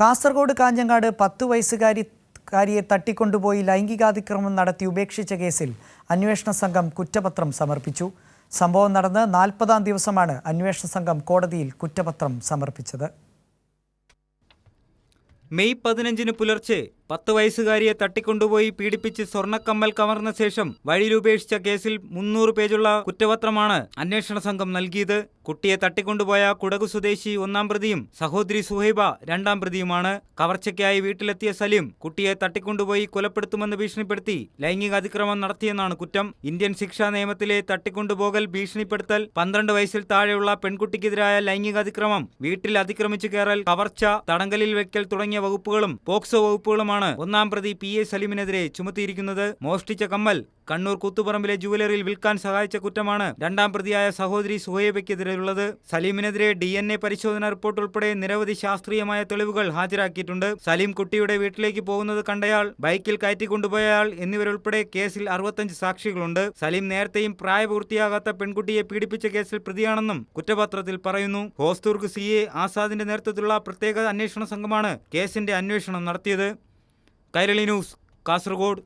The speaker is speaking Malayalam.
കാസർഗോഡ് കാഞ്ഞങ്ങാട് പത്ത് വയസ്സുകാരി കാരിയെ തട്ടിക്കൊണ്ടുപോയി ലൈംഗികാതിക്രമം നടത്തി ഉപേക്ഷിച്ച കേസിൽ അന്വേഷണ സംഘം കുറ്റപത്രം സമർപ്പിച്ചു. സംഭവം നടന്ന് നാൽപ്പതാം ദിവസമാണ് അന്വേഷണ സംഘം കോടതിയിൽ കുറ്റപത്രം സമർപ്പിച്ചത്. മെയ് പതിനഞ്ചിന് പുലർച്ചെ പത്ത് വയസ്സുകാരിയെ തട്ടിക്കൊണ്ടുപോയി പീഡിപ്പിച്ച് സ്വർണക്കമ്മൽ കവർന്ന ശേഷം വഴിയിലുപേക്ഷിച്ച കേസിൽ മുന്നൂറ് പേജുള്ള കുറ്റപത്രമാണ് അന്വേഷണ സംഘം നൽകിയത്. കുട്ടിയെ തട്ടിക്കൊണ്ടുപോയ കുടകു സ്വദേശി ഒന്നാം പ്രതിയും സഹോദരി സുഹൈബ രണ്ടാം പ്രതിയുമാണ്. കവർച്ചയ്ക്കായി വീട്ടിലെത്തിയ സലീം കുട്ടിയെ തട്ടിക്കൊണ്ടുപോയി കൊലപ്പെടുത്തുമെന്ന് ഭീഷണിപ്പെടുത്തി ലൈംഗിക അതിക്രമം നടത്തിയെന്നാണ് കുറ്റം. ഇന്ത്യൻ ശിക്ഷാ നിയമത്തിലെ തട്ടിക്കൊണ്ടുപോകൽ ഭീഷണിപ്പെടുത്തൽ പന്ത്രണ്ട് വയസ്സിൽ താഴെയുള്ള പെൺകുട്ടിക്കെതിരായ ലൈംഗിക അതിക്രമം വീട്ടിൽ അതിക്രമിച്ചു കയറൽ കവർച്ച തടങ്കലിൽ വെക്കൽ തുടങ്ങിയ വകുപ്പുകളും പോക്സോ വകുപ്പുകളുമാണ് ഒന്നാം പ്രതി പി എ സലീമിനെതിരെ ചുമത്തിയിരിക്കുന്നത് മോഷ്ടിച്ച കമ്മൽ. കണ്ണൂർ കൂത്തുപറമ്പിലെ ജുവലറിയിൽ വിൽക്കാൻ സഹായിച്ച കുറ്റമാണ് രണ്ടാം പ്രതിയായ സഹോദരി സുഹൈബയ്ക്കെതിരെയുള്ളത്. സലീമിനെതിരെ ഡി എൻ എ പരിശോധന റിപ്പോർട്ട് ഉൾപ്പെടെ നിരവധി ശാസ്ത്രീയമായ തെളിവുകൾ ഹാജരാക്കിയിട്ടുണ്ട്. സലീം കുട്ടിയുടെ വീട്ടിലേക്ക് പോകുന്നത് കണ്ടയാൾ ബൈക്കിൽ കയറ്റിക്കൊണ്ടുപോയയാൾ എന്നിവരുൾപ്പെടെ കേസിൽ അറുപത്തഞ്ച് സാക്ഷികളുണ്ട്. സലീം നേരത്തെയും പ്രായപൂർത്തിയാകാത്ത പെൺകുട്ടിയെ പീഡിപ്പിച്ച കേസിൽ പ്രതിയാണെന്നും കുറ്റപത്രത്തിൽ പറയുന്നു. ഹോസ്ദുർഗ് സി എ ആസാദിന്റെ നേതൃത്വത്തിലുള്ള പ്രത്യേക അന്വേഷണ സംഘമാണ് കേസിന്റെ അന്വേഷണം നടത്തിയത്. കൈരളി ന്യൂസ് കാസർഗോഡ്.